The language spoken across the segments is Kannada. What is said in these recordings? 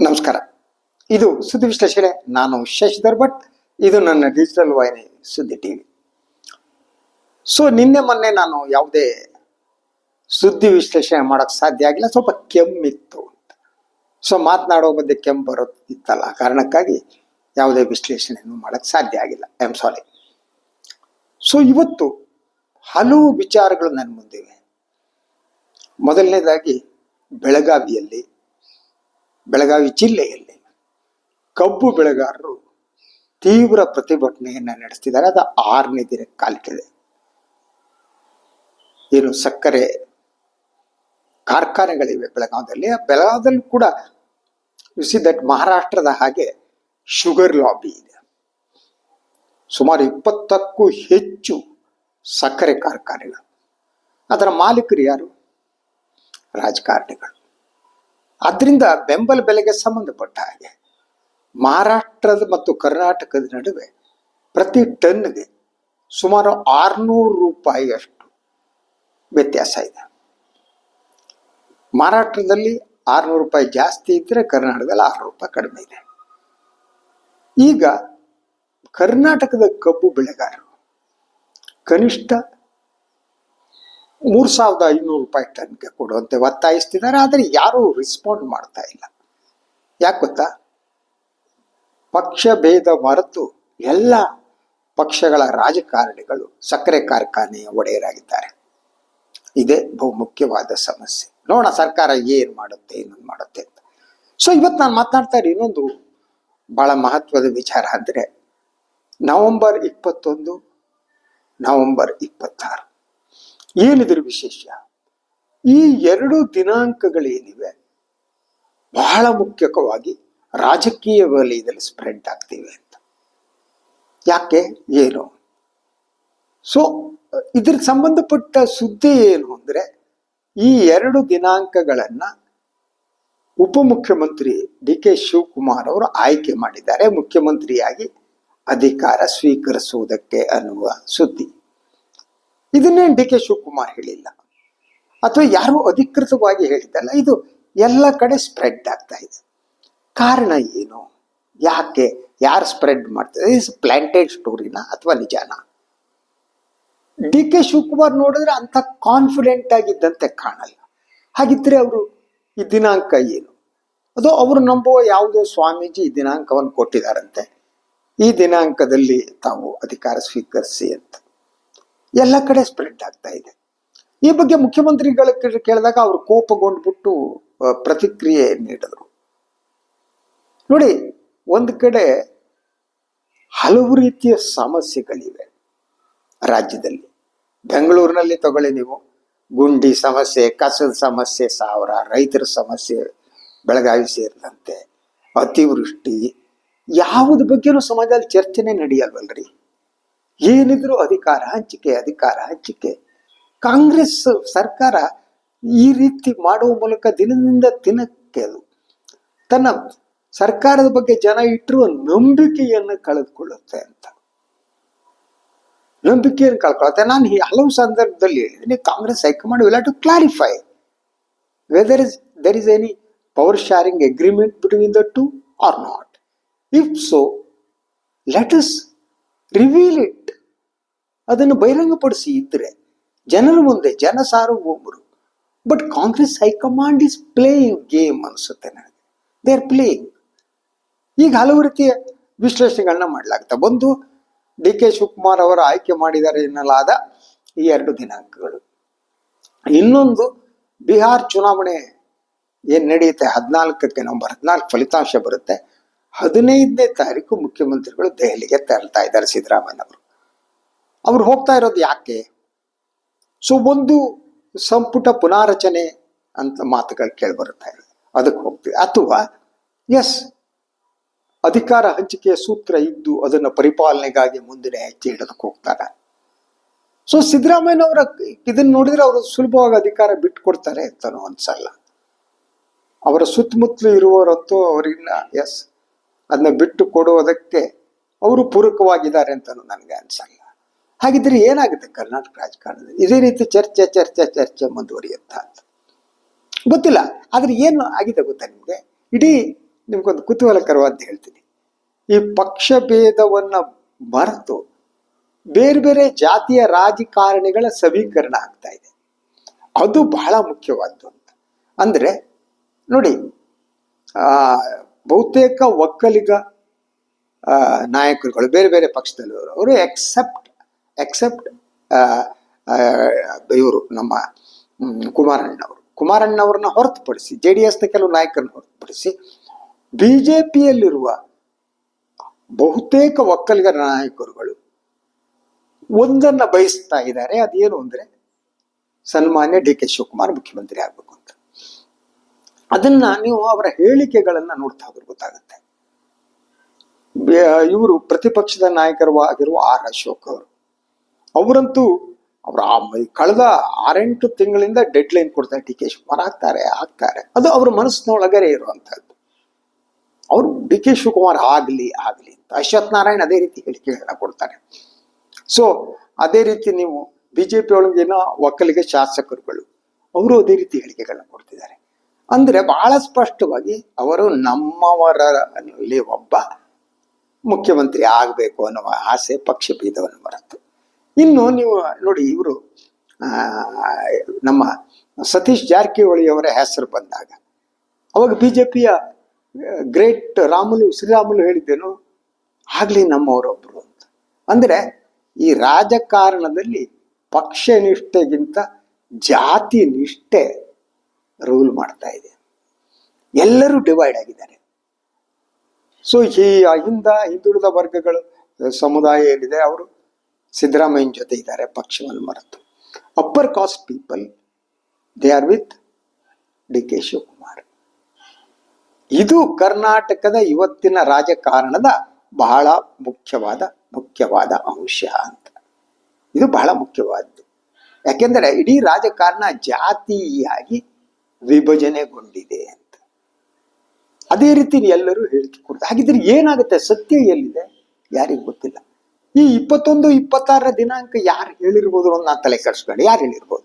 ನಮಸ್ಕಾರ. ಇದು ಸುದ್ದಿ ವಿಶ್ಲೇಷಣೆ. ನಾನು ಶಶಿಧರ್ ಭಟ್ ಇದು ನನ್ನ ಡಿಜಿಟಲ್ ವಾಹಿನಿ ಸುದ್ದಿ ಟಿವಿ. ಸೊ ನಿನ್ನೆ ಮೊನ್ನೆ ನಾನು ಯಾವುದೇ ಸುದ್ದಿ ವಿಶ್ಲೇಷಣೆ ಮಾಡೋಕ್ಕೆ ಸಾಧ್ಯ ಆಗಿಲ್ಲ. ಸ್ವಲ್ಪ ಕೆಮ್ಮಿತ್ತು ಅಂತ. ಸೊ ಮಾತನಾಡೋ ಬಗ್ಗೆ ಕೆಮ್ಮು ಬರುತ್ತಿತ್ತಲ್ಲ. ಕಾರಣಕ್ಕಾಗಿ ಯಾವುದೇ ವಿಶ್ಲೇಷಣೆಯನ್ನು ಮಾಡೋಕ್ಕೆ ಸಾಧ್ಯ ಆಗಿಲ್ಲ. ಐ ಆಮ್ ಸಾರಿ ಸೊ ಇವತ್ತು ಹಲವು ವಿಚಾರಗಳು ನನ್ನ ಮುಂದಿವೆ. ಮೊದಲನೇದಾಗಿ ಬೆಳಗಾವಿಯಲ್ಲಿ ಬೆಳಗಾವಿ ಜಿಲ್ಲೆಯಲ್ಲಿ ಕಬ್ಬು ಬೆಳೆಗಾರರು ತೀವ್ರ ಪ್ರತಿಭಟನೆಯನ್ನು ನಡೆಸ್ತಿದ್ದಾರೆ. ಅದು ಆರನೇ ದಿನ ಕಾಲಿಟ್ಟಿದೆ. ಏನು ಸಕ್ಕರೆ ಕಾರ್ಖಾನೆಗಳಿವೆ ಬೆಳಗಾವದಲ್ಲಿ ಬೆಳಗಾವದಲ್ಲಿ ಕೂಡ ಸಿ ದಟ್ ಮಹಾರಾಷ್ಟ್ರದ ಹಾಗೆ ಶುಗರ್ ಲಾಬಿ ಇದೆ. ಸುಮಾರು ಇಪ್ಪತ್ತಕ್ಕೂ ಹೆಚ್ಚು ಸಕ್ಕರೆ ಕಾರ್ಖಾನೆಗಳು. ಅದರ ಮಾಲೀಕರು ಯಾರು? ರಾಜಕಾರಣಿಗಳು. ಅದರಿಂದ ಬೆಂಬಲ ಬೆಲೆಗೆ ಸಂಬಂಧಪಟ್ಟ ಹಾಗೆ ಮಹಾರಾಷ್ಟ್ರದ ಮತ್ತು ಕರ್ನಾಟಕದ ನಡುವೆ ಪ್ರತಿ ಟನ್ಗೆ ಸುಮಾರು ಆರುನೂರು ರೂಪಾಯಿಯಷ್ಟು ವ್ಯತ್ಯಾಸ ಇದೆ. ಮಹಾರಾಷ್ಟ್ರದಲ್ಲಿ ಆರುನೂರು ರೂಪಾಯಿ ಜಾಸ್ತಿ ಇದ್ದರೆ ಕರ್ನಾಟಕದಲ್ಲಿ ಆರು ರೂಪಾಯಿ ಕಡಿಮೆ ಇದೆ. ಈಗ ಕರ್ನಾಟಕದ ಕಬ್ಬು ಬೆಳೆಗಾರರು ಕನಿಷ್ಠ ಮೂರು ಸಾವಿರದ ಐನೂರು ರೂಪಾಯಿ ಟನ್ಗೆ ಕೊಡುವಂತೆ ಒತ್ತಾಯಿಸ್ತಿದ್ದಾರೆ, ಆದರೆ ಯಾರೂ ರೆಸ್ಪಾಂಡ್ ಮಾಡ್ತಾ ಇಲ್ಲ. ಯಾಕೆ ಗೊತ್ತಾ? ಪಕ್ಷ ಭೇದ ಮರೆತು ಎಲ್ಲ ಪಕ್ಷಗಳ ರಾಜಕಾರಣಿಗಳು ಸಕ್ಕರೆ ಕಾರ್ಖಾನೆಯ ಒಡೆಯರಾಗಿದ್ದಾರೆ. ಇದೇ ಬಹುಮುಖ್ಯವಾದ ಸಮಸ್ಯೆ. ನೋಡೋಣ ಸರ್ಕಾರ ಏನು ಮಾಡುತ್ತೆ ಏನೊಂದು ಮಾಡುತ್ತೆ ಅಂತ. ಸೊ ಇವತ್ತು ನಾನು ಮಾತನಾಡ್ತಾ ಇರೋ ಇನ್ನೊಂದು ಬಹಳ ಮಹತ್ವದ ವಿಚಾರ ಅಂದರೆ ನವೆಂಬರ್ ಇಪ್ಪತ್ತೊಂದು, ನವೆಂಬರ್ ಇಪ್ಪತ್ತಾರು. ಏನಿದ್ರ ವಿಶೇಷ? ಈ ಎರಡು ದಿನಾಂಕಗಳೇನಿವೆ? ಬಹಳ ಮುಖ್ಯವಾಗಿ ರಾಜಕೀಯ ವಲಯದಲ್ಲಿ ಸ್ಪ್ರೆಡ್ ಆಗ್ತೀವಿ ಅಂತ. ಯಾಕೆ? ಏನು? ಸೊ ಇದ್ರ ಸಂಬಂಧಪಟ್ಟ ಸುದ್ದಿ ಏನು ಅಂದ್ರೆ, ಈ ಎರಡು ದಿನಾಂಕಗಳನ್ನ ಉಪಮುಖ್ಯಮಂತ್ರಿ ಡಿ ಕೆ ಶಿವಕುಮಾರ್ ಅವರು ಆಯ್ಕೆ ಮಾಡಿದ್ದಾರೆ. ಮುಖ್ಯಮಂತ್ರಿಯಾಗಿ ಅಧಿಕಾರ ಸ್ವೀಕರಿಸುವುದಕ್ಕೆ ಅನ್ನುವ ಸುದ್ದಿ. ಇದನ್ನೇ ಡಿ ಕೆ ಶಿವಕುಮಾರ್ ಹೇಳಿಲ್ಲ. ಅಥವಾ ಯಾರು ಅಧಿಕೃತವಾಗಿ ಹೇಳಿದ್ದಲ್ಲ. ಇದು ಎಲ್ಲ ಕಡೆ ಸ್ಪ್ರೆಡ್ ಆಗ್ತಾ ಇದೆ. ಕಾರಣ ಏನು? ಯಾಕೆ? ಯಾರು ಸ್ಪ್ರೆಡ್ ಮಾಡ್ತಾರೆ ಇಸ್ ಪ್ಲಾಂಟೆಡ್ ಸ್ಟೋರಿನ ಅಥವಾ ನಿಜಾನ? ಡಿ ಕೆ ಶಿವಕುಮಾರ್ ನೋಡಿದ್ರೆ ಅಂತ ಕಾನ್ಫಿಡೆಂಟ್ ಆಗಿದ್ದಂತೆ ಕಾಣಲ್ಲ. ಹಾಗಿದ್ರೆ ಅವರು ಈ ದಿನಾಂಕ ಏನು? ಅದು ಅವರು ನಂಬುವ ಯಾವುದೋ ಸ್ವಾಮೀಜಿ ಈ ದಿನಾಂಕವನ್ನು ಕೊಟ್ಟಿದ್ದಾರಂತೆ. ಈ ದಿನಾಂಕದಲ್ಲಿ ತಾವು ಅಧಿಕಾರ ಸ್ವೀಕರಿಸಿ ಅಂತ. ಎಲ್ಲ ಕಡೆ ಸ್ಪ್ರೆಡ್ ಆಗ್ತಾ ಇದೆ. ಈ ಬಗ್ಗೆ ಮುಖ್ಯಮಂತ್ರಿಗಳ ಕೇಳಿದಾಗ ಅವರು ಕೋಪಗೊಂಡ್ಬಿಟ್ಟು ಪ್ರತಿಕ್ರಿಯೆ ನೀಡಿದ್ರು. ನೋಡಿ, ಒಂದು ಕಡೆ ಹಲವು ರೀತಿಯ ಸಮಸ್ಯೆಗಳಿವೆ ರಾಜ್ಯದಲ್ಲಿ. ಬೆಂಗಳೂರಿನಲ್ಲಿ ತಗೊಳ್ಳಿ ನೀವು. ಗುಂಡಿ ಸಮಸ್ಯೆ, ಕಸದ ಸಮಸ್ಯೆ, ಸಾವಿರ ರೈತರ ಸಮಸ್ಯೆ, ಬೆಳಗಾವಿ ಸೇರಿದಂತೆ. ಅತಿವೃಷ್ಟಿ, ಯಾವ್ದ ಬಗ್ಗೆನೂ ಸಮಾಜದಲ್ಲಿ ಚರ್ಚೆನೆ ನಡೆಯಲ್ವಲ್ರಿ. ಏನಿದ್ರು ಅಧಿಕಾರ, ಹಂಚಿಕೆ ಅಧಿಕಾರ, ಹಂಚಿಕೆ. ಕಾಂಗ್ರೆಸ್ ಸರ್ಕಾರ ಈ ರೀತಿ ಮಾಡುವ ಮೂಲಕ ದಿನದಿಂದ ದಿನಕ್ಕೆ ತನ್ನ ಸರ್ಕಾರದ ಬಗ್ಗೆ ಜನ ಇಟ್ಟಿರುವ ನಂಬಿಕೆಯನ್ನು ಕಳೆದುಕೊಳ್ಳುತ್ತೆ ಅಂತ. ನಂಬಿಕೆಯನ್ನು ಕಳ್ಕೊಳ್ಳುತ್ತೆ. ನಾನು ಹಲವು ಸಂದರ್ಭದಲ್ಲಿ ಹೇಳಿದ್ದೀನಿ, Congress high command will to clarify whether is there is any power sharing agreement between the two or not if so let us reveal it ಅದನ್ನು ಬಹಿರಂಗಪಡಿಸಿ ಇದ್ರೆ ಜನರ ಮುಂದೆ ಜನ ಸಾರ್ವಭೌಮರು but Congress high command is playing game ಅನಿಸುತ್ತೆ ನನಗೆ. ದೇ ಆರ್ ಪ್ಲೇಯಿಂಗ್ ಈಗ ಹಲವು ರೀತಿಯ ವಿಶ್ಲೇಷಣೆಗಳನ್ನ ಮಾಡಲಾಗ್ತದೆ ಒಂದು ಡಿ ಕೆ ಶಿವಕುಮಾರ್ ಅವರು ಆಯ್ಕೆ ಮಾಡಿದ್ದಾರೆ ಎನ್ನಲಾದ ಈ ಎರಡು ದಿನಾಂಕಗಳು. ಇನ್ನೊಂದು ಬಿಹಾರ್ ಚುನಾವಣೆ ಏನ್ ನಡೆಯುತ್ತೆ? ಹದಿನಾಲ್ಕಕ್ಕೆ ನವಂಬರ್ ಹದಿನಾಲ್ಕು ಫಲಿತಾಂಶ ಬರುತ್ತೆ. ಹದಿನೈದನೇ ತಾರೀಕು ಮುಖ್ಯಮಂತ್ರಿಗಳು ದೆಹಲಿಗೆ ತೆರಳ್ತಾ ಇದ್ದಾರೆ ಸಿದ್ದರಾಮಯ್ಯ ಅವರು. ಅವ್ರು ಹೋಗ್ತಾ ಇರೋದು ಯಾಕೆ? ಸೊ ಒಂದು ಸಂಪುಟ ಪುನಾರಚನೆ ಅಂತ ಮಾತುಗಳು ಕೇಳಿ ಬರುತ್ತಾ ಇದೆ ಅದಕ್ಕೆ ಹೋಗ್ತೀವಿ. ಅಥವಾ ಎಸ್ ಅಧಿಕಾರ ಹಂಚಿಕೆಯ ಸೂತ್ರ ಇದ್ದು ಅದನ್ನು ಪರಿಪಾಲನೆಗಾಗಿ ಮುಂದಿನ ಹೆಜ್ಜೆ ಇಡೋದಕ್ಕೆ ಹೋಗ್ತಾರೆ. ಸೊ ಸಿದ್ದರಾಮಯ್ಯನವರ ಇದನ್ನ ನೋಡಿದ್ರೆ ಅವರು ಸುಲಭವಾಗಿ ಅಧಿಕಾರ ಬಿಟ್ಕೊಡ್ತಾರೆ ಅಂತನೂ ಅನ್ಸಲ್ಲ. ಅವರ ಸುತ್ತಮುತ್ತಲು ಇರುವವರಂತೂ ಅವರಿನ್ನ ಎಸ್ ಅದನ್ನ ಬಿಟ್ಟು ಕೊಡುವುದಕ್ಕೆ ಅವರು ಪೂರಕವಾಗಿದ್ದಾರೆ ಅಂತಲೂ ನನಗೆ ಅನ್ಸಲ್ಲ. ಹಾಗಿದ್ರೆ ಏನಾಗುತ್ತೆ ಕರ್ನಾಟಕ ರಾಜಕಾರಣದಲ್ಲಿ? ಇದೇ ರೀತಿ ಚರ್ಚೆ ಚರ್ಚೆ ಚರ್ಚೆ ಮುಂದುವರಿಯುತ್ತಾ ಅಂತ. ಗೊತ್ತಿಲ್ಲ. ಆದ್ರೆ ಏನು ಆಗಿದೆ ಗೊತ್ತಾ ನಿಮಗೆ? ಇಡೀ ನಿಮ್ಗೊಂದು ಕುತೂಹಲಕರವಾದ ಹೇಳ್ತೀನಿ. ಈ ಪಕ್ಷ ಭೇದವನ್ನ ಮರೆತು ಬೇರೆ ಬೇರೆ ಜಾತಿಯ ರಾಜಕಾರಣಿಗಳ ಸಮೀಕರಣ ಆಗ್ತಾ ಇದೆ. ಅದು ಬಹಳ ಮುಖ್ಯವಾದ್ದು ಅಂತ. ಅಂದ್ರೆ ನೋಡಿ ಬಹುತೇಕ ಒಕ್ಕಲಿಗ ನಾಯಕರುಗಳು, ಬೇರೆ ಬೇರೆ ಪಕ್ಷದಲ್ಲಿ ಅವರು ಎಕ್ಸೆಪ್ಟ್ ಎಕ್ಸೆಪ್ಟ್ ಇವರು ನಮ್ಮ ಕುಮಾರಣ್ಣವರು. ಕುಮಾರಣ್ಣವ್ರನ್ನ ಹೊರತುಪಡಿಸಿ ಜೆ ಡಿ ಎಸ್ನ ಕೆಲವು ನಾಯಕರನ್ನ ಹೊರತುಪಡಿಸಿ ಬಿ ಜೆ ಪಿಯಲ್ಲಿರುವ ಬಹುತೇಕ ಒಕ್ಕಲಿಗರ ನಾಯಕರುಗಳು ಒಂದನ್ನ ಬಯಸ್ತಾ ಇದ್ದಾರೆ. ಅದೇನು ಅಂದ್ರೆ ಸನ್ಮಾನ್ಯ ಡಿ ಕೆ ಶಿವಕುಮಾರ್ ಮುಖ್ಯಮಂತ್ರಿ ಆಗ್ಬೇಕು ಅಂತ. ಅದನ್ನ ನೀವು ಅವರ ಹೇಳಿಕೆಗಳನ್ನ ನೋಡ್ತಾ ಹೋದ್ರೆ ಗೊತ್ತಾಗುತ್ತೆ. ಇವರು ಪ್ರತಿಪಕ್ಷದ ನಾಯಕರು ಆಗಿರುವ ಆರ್ ಅಶೋಕ್ ಅವರು ಅವರಂತೂ ಅವ್ರ ಆ ಕಳೆದ ಆರೆಂಟು ತಿಂಗಳಿಂದ ಡೆಡ್ ಲೈನ್ ಕೊಡ್ತಾರೆ ಡಿ ಕೆ ಶಿವಕುಮಾರ್ ಆಗ್ತಾರೆ ಆಗ್ತಾರೆ. ಅದು ಅವ್ರ ಮನಸ್ಸಿನೊಳಗರೆ ಇರುವಂತಹದ್ದು. ಅವರು ಡಿ ಕೆ ಶಿವಕುಮಾರ್ ಆಗಲಿ ಆಗಲಿ ಅಂತ. ಅಶ್ವಥ್ ನಾರಾಯಣ್ ಅದೇ ರೀತಿ ಹೇಳಿಕೆಗಳನ್ನ ಕೊಡ್ತಾರೆ. ಸೊ ಅದೇ ರೀತಿ ನೀವು ಬಿಜೆಪಿ ಒಳಗಿನ ಒಕ್ಕಲಿಗ ಶಾಸಕರುಗಳು, ಅವರು ಅದೇ ರೀತಿ ಹೇಳಿಕೆಗಳನ್ನ ಕೊಡ್ತಿದ್ದಾರೆ. ಅಂದ್ರೆ ಬಹಳ ಸ್ಪಷ್ಟವಾಗಿ ಅವರು ನಮ್ಮವರಲ್ಲಿ ಒಬ್ಬ ಮುಖ್ಯಮಂತ್ರಿ ಆಗಬೇಕು ಅನ್ನುವ ಆಸೆ ಪಕ್ಷ ಬೀದವನ್ನು ಮರೆತು ಇನ್ನು ನೀವು ನೋಡಿ ಇವರು ನಮ್ಮ ಸತೀಶ್ ಜಾರಕಿಹೊಳಿ ಅವರ ಹೆಸರು ಬಂದಾಗ, ಅವಾಗ ಬಿ ಜೆ ಪಿಯ ಗ್ರೇಟ್ ರಾಮುಲು, ಶ್ರೀರಾಮುಲು ಹೇಳಿದ್ದೇನು? ಆಗ್ಲಿ ನಮ್ಮವರೊಬ್ಬರು ಅಂತ. ಅಂದ್ರೆ ಈ ರಾಜಕಾರಣದಲ್ಲಿ ಪಕ್ಷ ನಿಷ್ಠೆಗಿಂತ ಜಾತಿ ನಿಷ್ಠೆ ರೂಲ್ ಮಾಡ್ತಾ ಇದೆ. ಎಲ್ಲರೂ ಡಿವೈಡ್ ಆಗಿದ್ದಾರೆ. ಸೊ ಈ ಹಿಂದ ಹಿಂದುಳಿದ ವರ್ಗಗಳು, ಸಮುದಾಯ ಏನಿದೆ, ಅವರು ಸಿದ್ದರಾಮಯ್ಯನ ಜೊತೆ ಇದ್ದಾರೆ ಪಕ್ಷವನ್ನು ಮರೆತು. Upper caste people they are with D K Shivakumar. ಇದು ಕರ್ನಾಟಕದ ಇವತ್ತಿನ ರಾಜಕಾರಣದ ಬಹಳ ಮುಖ್ಯವಾದ ಮುಖ್ಯವಾದ ಅಂಶ ಅಂತ. ಇದು ಬಹಳ ಮುಖ್ಯವಾದದ್ದು ಯಾಕೆಂದರೆ ಇಡೀ ರಾಜಕಾರಣ ಜಾತಿಯಾಗಿ ವಿಭಜನೆಗೊಂಡಿದೆ ಅಂತ. ಅದೇ ರೀತಿ ಎಲ್ಲರೂ ಹೇಳಿಕೆ ಹಾಗಿದ್ರೆ ಏನಾಗುತ್ತೆ? ಸತ್ಯ ಎಲ್ಲಿದೆ? ಯಾರಿಗೂ ಗೊತ್ತಿಲ್ಲ. ಈ ಇಪ್ಪತ್ತೊಂದು, ಇಪ್ಪತ್ತಾರರ ದಿನಾಂಕ ಯಾರು ಹೇಳಿರ್ಬೋದು ಅನ್ನೋದು ನಾನು ತಲೆ ಕೆಡಿಸ್ಕೊಂಡು ಯಾರು ಹೇಳಿರ್ಬೋದು?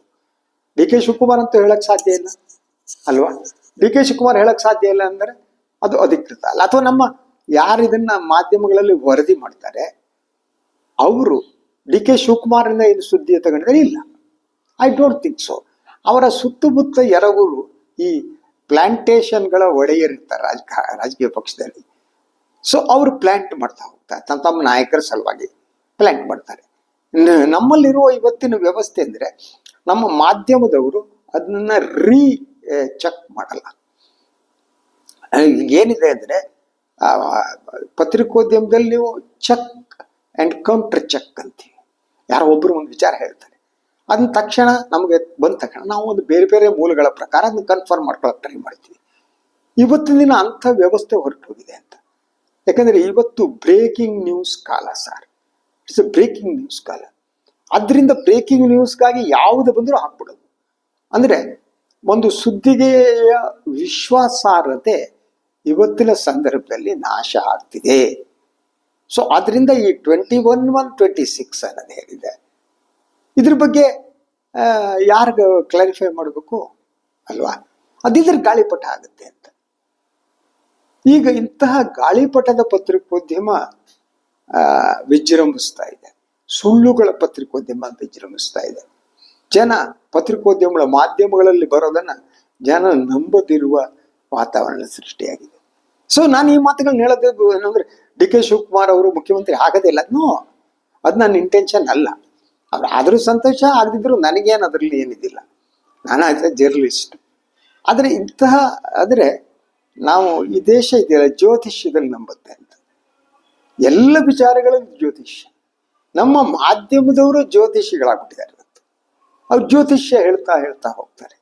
ಡಿ ಕೆ ಶಿವಕುಮಾರ್ ಅಂತೂ ಹೇಳಕ್ ಸಾಧ್ಯ ಇಲ್ಲ ಅಲ್ವಾ? ಡಿ ಕೆ ಶಿವಕುಮಾರ್ ಹೇಳಕ್ ಸಾಧ್ಯ ಇಲ್ಲ ಅಂದ್ರೆ ಅದು ಅಧಿಕೃತ ಅಲ್ಲ. ಅಥವಾ ನಮ್ಮ ಯಾರು ಇದನ್ನ ಮಾಧ್ಯಮಗಳಲ್ಲಿ ವರದಿ ಮಾಡ್ತಾರೆ, ಅವರು ಡಿ ಕೆ ಶಿವಕುಮಾರಿಂದ ಏನು ಸುದ್ದಿ ತಗೊಂಡಿದ್ದಾರೆ? ಇಲ್ಲ. ಐ ಡೋಂಟ್ ಥಿಂಕ್ ಸೊ ಅವರ ಸುತ್ತಮುತ್ತ ಎರಗೂರು ಈ ಪ್ಲಾಂಟೇಶನ್ಗಳ ಒಡೆಯರಿರ್ತಾರೆ ರಾಜ ರಾಜಕೀಯ ಪಕ್ಷದಲ್ಲಿ. ಸೊ ಅವರು ಪ್ಲಾಂಟ್ ಮಾಡ್ತಾ ಹೋಗ್ತಾರೆ ತಮ್ಮ ತಮ್ಮ ನಾಯಕರ ಸಲುವಾಗಿ. ಪ್ಲಾಂಟ್ ಮಾಡ್ತಾರೆ. ನಮ್ಮಲ್ಲಿರುವ ಇವತ್ತಿನ ವ್ಯವಸ್ಥೆ ಅಂದರೆ ನಮ್ಮ ಮಾಧ್ಯಮದವರು ಅದನ್ನ ರೀ ಚೆಕ್ ಮಾಡಲ್ಲ. ಏನಿದೆ ಅಂದರೆ ಪತ್ರಿಕೋದ್ಯಮದಲ್ಲಿ ನೀವು ಚೆಕ್ ಆ್ಯಂಡ್ ಕೌಂಟರ್ ಚೆಕ್ ಅಂತೀವಿ. ಯಾರೋ ಒಬ್ಬರು ಒಂದು ವಿಚಾರ ಹೇಳ್ತಾರೆ. ಅದನ್ನ ತಕ್ಷಣ ನಮಗೆ ಬಂದ ತಕ್ಷಣ ನಾವು ಒಂದು ಬೇರೆ ಬೇರೆ ಮೂಲಗಳ ಪ್ರಕಾರ ಅದನ್ನ ಕನ್ಫರ್ಮ್ ಮಾಡ್ಕೊಳಕ್ಕೆ ಟ್ರೈ ಮಾಡ್ತೀವಿ. ಇವತ್ತಿನ ದಿನ ಅಂಥ ವ್ಯವಸ್ಥೆ ಹೊರಟೋಗಿದೆ ಅಂತ. ಯಾಕಂದರೆ ಇವತ್ತು ಬ್ರೇಕಿಂಗ್ ನ್ಯೂಸ್ ಕಾಲ ಸರ್ ಇಟ್ಸ್ ಬ್ರೇಕಿಂಗ್ ನ್ಯೂಸ್ ಕಾಲ. ಅದರಿಂದ ಬ್ರೇಕಿಂಗ್ ನ್ಯೂಸ್ಗಾಗಿ ಯಾವುದು ಬಂದರೂ ಹಾಕ್ಬಿಡೋದು. ಅಂದರೆ ಒಂದು ಸುದ್ದಿಗೆಯ ವಿಶ್ವಾಸಾರ್ಹತೆ ಇವತ್ತಿನ ಸಂದರ್ಭದಲ್ಲಿ ನಾಶ ಆಗ್ತಿದೆ. ಸೊ ಅದರಿಂದ ಈ twenty one one twenty six ಅನ್ನೋದು ಹೇಳಿದೆ ಇದ್ರ ಬಗ್ಗೆ ಯಾರು ಕ್ಲಾರಿಫೈ ಮಾಡಬೇಕು? ಅಲ್ವಾ? ಅದಿದ್ರ ಗಾಳಿಪಟ ಆಗುತ್ತೆ ಅಂತ. ಈಗ ಇಂತಹ ಗಾಳಿಪಟದ ಪತ್ರಿಕೋದ್ಯಮ ವಿಜೃಂಭಿಸ್ತಾ ಇದೆ. ಸುಳ್ಳುಗಳ ಪತ್ರಿಕೋದ್ಯಮ ವಿಜೃಂಭಿಸ್ತಾ ಇದೆ. ಜನ ಪತ್ರಿಕೋದ್ಯಮಗಳ ಮಾಧ್ಯಮಗಳಲ್ಲಿ ಬರೋದನ್ನ ಜನ ನಂಬದಿರುವ ವಾತಾವರಣ ಸೃಷ್ಟಿಯಾಗಿದೆ. ಸೊ ನಾನು ಈ ಮಾತುಗಳನ್ನ ಹೇಳೋದು ಏನಂದ್ರೆ, ಡಿ ಕೆ ಶಿವಕುಮಾರ್ ಅವರು ಮುಖ್ಯಮಂತ್ರಿ ಆಗೋದಿಲ್ಲ ನೋ ಅದು ನನ್ನ ಇಂಟೆನ್ಷನ್ ಅಲ್ಲ. ಅವ್ರು ಆದರೂ ಸಂತೋಷ, ಆಗದಿದ್ರು ನನಗೇನು ಅದರಲ್ಲಿ ಏನಿದಿಲ್ಲ. ನಾನು ಆಯ್ತು ಜರ್ನಲಿಸ್ಟ್ ಆದರೆ ಇಂತಹ, ಆದರೆ ನಾವು ಈ ದೇಶ ಇದೆಯಲ್ಲ, ಜ್ಯೋತಿಷ್ಯದಲ್ಲಿ ನಂಬುತ್ತೆ ಎಲ್ಲ ವಿಚಾರಗಳು ಜ್ಯೋತಿಷ್ಯ. ನಮ್ಮ ಮಾಧ್ಯಮದವರು ಜ್ಯೋತಿಷಿಗಳಾಗ್ಬಿಟ್ಟಿದ್ದಾರೆ ಇವತ್ತು. ಅವ್ರು ಜ್ಯೋತಿಷ್ಯ ಹೇಳ್ತಾ ಹೇಳ್ತಾ ಹೋಗ್ತಾರೆ.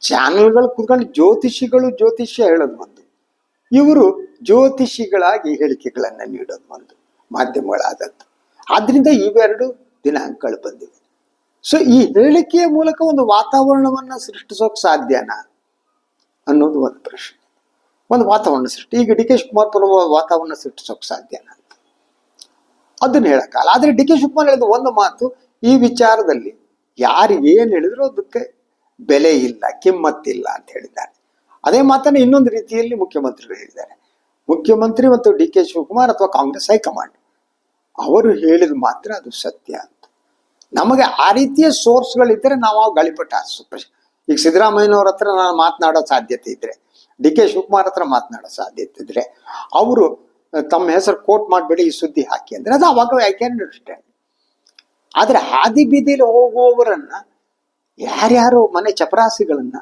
ಚಾನೆಲ್ಗಳು ಕುತ್ಕೊಂಡು ಜ್ಯೋತಿಷಿಗಳು ಜ್ಯೋತಿಷ್ಯ ಹೇಳೋದು ಒಂದು ಇವರು ಜ್ಯೋತಿಷಿಗಳಾಗಿ ಹೇಳಿಕೆಗಳನ್ನ ನೀಡೋದು ಒಂದು ಮಾಧ್ಯಮಗಳಾದದ್ದು ಆದ್ರಿಂದ ಇವೆರಡು ದಿನಾಂಕಗಳು ಬಂದಿವೆ. ಸೊ ಈ ಹೇಳಿಕೆಯ ಮೂಲಕ ಒಂದು ವಾತಾವರಣವನ್ನ ಸೃಷ್ಟಿಸೋಕೆ ಸಾಧ್ಯನಾ? ಅನ್ನೋದು ಒಂದು ಪ್ರಶ್ನೆ. ಒಂದು ವಾತಾವರಣ ಸೃಷ್ಟಿ. ಈಗ ಡಿ ಕೆ ಶಿವಕುಮಾರ್ ವಾತಾವರಣ ಸೃಷ್ಟಿಸೋಕೆ ಸಾಧ್ಯನಾ? ಅದನ್ನ ಹೇಳಕ್ಕಾಗಲ್ಲ. ಆದ್ರೆ ಡಿ ಕೆ ಶಿವಕುಮಾರ್ ಹೇಳಿದ ಒಂದು ಮಾತು, ಈ ವಿಚಾರದಲ್ಲಿ ಯಾರು ಏನ್ ಹೇಳಿದ್ರು ಅದಕ್ಕೆ ಬೆಲೆ ಇಲ್ಲ, ಕಿಮ್ಮತ್ತಿಲ್ಲ ಅಂತ ಹೇಳಿದ್ದಾರೆ. ಅದೇ ಮಾತನ್ನ ಇನ್ನೊಂದು ರೀತಿಯಲ್ಲಿ ಮುಖ್ಯಮಂತ್ರಿಗಳು ಹೇಳಿದ್ದಾರೆ. ಮುಖ್ಯಮಂತ್ರಿ ಮತ್ತು ಡಿ ಕೆ ಶಿವಕುಮಾರ್ ಅಥವಾ ಕಾಂಗ್ರೆಸ್ ಹೈಕಮಾಂಡ್, ಅವರು ಹೇಳಿದ ಮಾತ್ರ ಅದು ಸತ್ಯ ಅಂತ. ನಮಗೆ ಆ ರೀತಿಯ ಸೋರ್ಸ್ಗಳಿದ್ದರೆ ನಾವು ಆ ಗಾಳಿಪಟ ಹಾರಿಸು. ಈಗ ಸಿದ್ದರಾಮಯ್ಯನವ್ರ ಹತ್ರ ನಾನು ಮಾತನಾಡೋ ಸಾಧ್ಯತೆ ಇದ್ರೆ, ಡಿ ಕೆ ಶಿವಕುಮಾರ್ ಹತ್ರ ಮಾತನಾಡೋ ಸಾಧ್ಯತೆ ಇದ್ರೆ, ಅವರು ತಮ್ಮ ಹೆಸರು ಕೋಟ್ ಮಾಡಬೇಡಿ ಈ ಸುದ್ದಿ ಹಾಕಿ ಅಂದ್ರೆ ಅದು ಅವಾಗ ಐ ಕ್ಯಾನ್ ಅಂಡರ್ಸ್ಟ್ಯಾಂಡ್. ಆದ್ರೆ ಹಾದಿ ಬೀದಿಲಿ ಹೋಗುವವರನ್ನ ಯಾರ್ಯಾರು ಮನೆ ಚಪರಾಸಿಗಳನ್ನ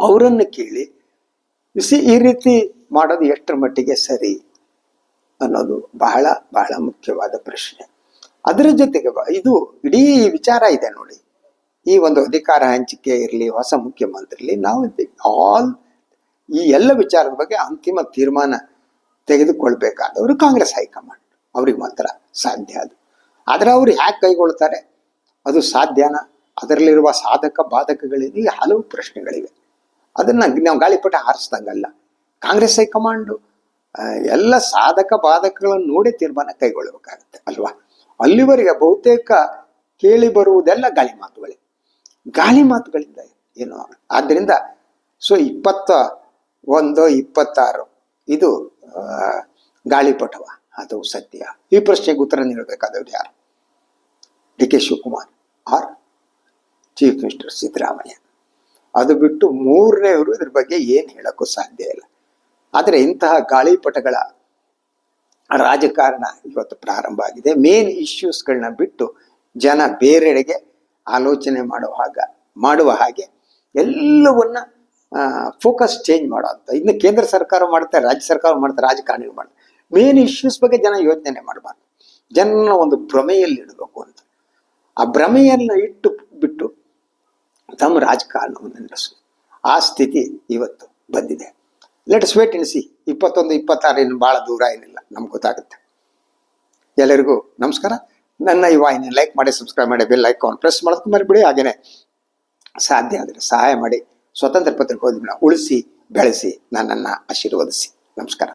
ಅವರನ್ನು ಕೇಳಿ ಸಿ ಈ ರೀತಿ ಮಾಡೋದು ಎಷ್ಟರ ಮಟ್ಟಿಗೆ ಸರಿ? ಅನ್ನೋದು ಬಹಳ ಬಹಳ ಮುಖ್ಯವಾದ ಪ್ರಶ್ನೆ. ಅದರ ಜೊತೆಗೆ ಇದು ಇಡೀ ವಿಚಾರ ಇದೆ ನೋಡಿ. ಈ ಒಂದು ಅಧಿಕಾರ ಹಂಚಿಕೆ ಇರಲಿ, ಹೊಸ ಮುಖ್ಯಮಂತ್ರಿ ಇರಲಿ, ನಾವು ಆಲ್ ಈ ಎಲ್ಲ ವಿಚಾರದ ಬಗ್ಗೆ ಅಂತಿಮ ತೀರ್ಮಾನ ತೆಗೆದುಕೊಳ್ಬೇಕಾದವರು ಕಾಂಗ್ರೆಸ್ ಹೈಕಮಾಂಡ್. ಅವ್ರಿಗೆ ಮಾತ್ರ ಸಾಧ್ಯ ಅದು. ಆದರೆ ಅವ್ರು ಯಾಕೆ ಕೈಗೊಳ್ತಾರೆ? ಅದು ಸಾಧ್ಯನ? ಅದರಲ್ಲಿರುವ ಸಾಧಕ ಬಾಧಕಗಳಿಗೆ ಹಲವು ಪ್ರಶ್ನೆಗಳಿವೆ. ಅದನ್ನ ನಾವು ಗಾಳಿಪಟ ಹಾರಿಸ್ದಂಗಲ್ಲ. ಕಾಂಗ್ರೆಸ್ ಹೈಕಮಾಂಡು ಎಲ್ಲ ಸಾಧಕ ಬಾಧಕಗಳನ್ನು ನೋಡಿ ತೀರ್ಮಾನ ಕೈಗೊಳ್ಳಬೇಕಾಗುತ್ತೆ ಅಲ್ವಾ? ಅಲ್ಲಿವರೆಗೆ ಬಹುತೇಕ ಕೇಳಿ ಬರುವುದೆಲ್ಲ ಗಾಳಿ ಮಾತುಗಳೇ. ಗಾಳಿ ಮಾತುಗಳಿಂದ ಏನು? ಆದ್ದರಿಂದ, ಸೊ, ಇಪ್ಪತ್ತ ಒಂದು, ಇಪ್ಪತ್ತಾರು ಇದು ಗಾಳಿಪಟವ ಅದು ಸತ್ಯ. ಈ ಪ್ರಶ್ನೆಗೆ ಉತ್ತರ ನೀಡಬೇಕಾದವ್ರು ಯಾರು? D K Shivakumar. Or. Chief minister Siddaramaiah. ಅದು ಬಿಟ್ಟು ಮೂರನೇವರು ಇದ್ರ ಬಗ್ಗೆ ಏನು ಹೇಳಕ್ಕೂ ಸಾಧ್ಯ ಇಲ್ಲ. ಆದರೆ ಇಂತಹ ಗಾಳಿಪಟಗಳ ರಾಜಕಾರಣ ಇವತ್ತು ಪ್ರಾರಂಭ ಆಗಿದೆ. ಮೇನ್ ಇಶ್ಯೂಸ್ಗಳನ್ನ ಬಿಟ್ಟು ಜನ ಬೇರೆಡೆಗೆ ಆಲೋಚನೆ ಮಾಡುವ ಹಾಗ, ಮಾಡುವ ಹಾಗೆ ಎಲ್ಲವನ್ನ ಫೋಕಸ್ ಚೇಂಜ್ ಮಾಡೋ ಅಂತ. ಇನ್ನು ಕೇಂದ್ರ ಸರ್ಕಾರ ಮಾಡುತ್ತೆ ರಾಜ್ಯ ಸರ್ಕಾರ ಮಾಡುತ್ತೆ ರಾಜಕಾರಣಿಗಳು ಮಾಡ್ತಾರೆ ಮೇನ್ ಇಶ್ಯೂಸ್ ಬಗ್ಗೆ ಜನ ಯೋಚನೆ ಮಾಡಬಾರ್ದು. ಜನನ ಒಂದು ಭ್ರಮೆಯಲ್ಲಿ ಇಡಬೇಕು ಅಂತ. ಆ ಭ್ರಮೆಯನ್ನು ಇಟ್ಟು ಬಿಟ್ಟು ತಮ್ಮ ರಾಜಕಾರಣವನ್ನು ನಡೆಸು. ಆ ಸ್ಥಿತಿ ಇವತ್ತು ಬಂದಿದೆ. ಲೆಟ್ಸ್ ವೇಟ್ ಸಿ ಇಪ್ಪತ್ತೊಂದು ಇಪ್ಪತ್ತಾರು ಇನ್ನು ಭಾಳ ದೂರ ಏನಿಲ್ಲ. ನಮ್ಗೆ ಗೊತ್ತಾಗುತ್ತೆ. ಎಲ್ಲರಿಗೂ ನಮಸ್ಕಾರ. ನನ್ನ ಈ ವಾಹಿನಿ ಲೈಕ್ ಮಾಡಿ ಸಬ್ಸ್ಕ್ರೈಬ್ ಮಾಡಿ ಬೆಲ್ ಐಕಾನ್ ಪ್ರೆಸ್ ಮಾಡೋದಕ್ಕೆ ಮರಿಬಿಡಿ. ಹಾಗೇನೆ ಸಾಧ್ಯ ಆದರೆ ಸಹಾಯ ಮಾಡಿ. ಸ್ವತಂತ್ರ ಪತ್ರಿಕೋದ್ಯಮನ ಉಳಿಸಿ ಬೆಳೆಸಿ ನನ್ನನ್ನು ಆಶೀರ್ವದಿಸಿ. ನಮಸ್ಕಾರ.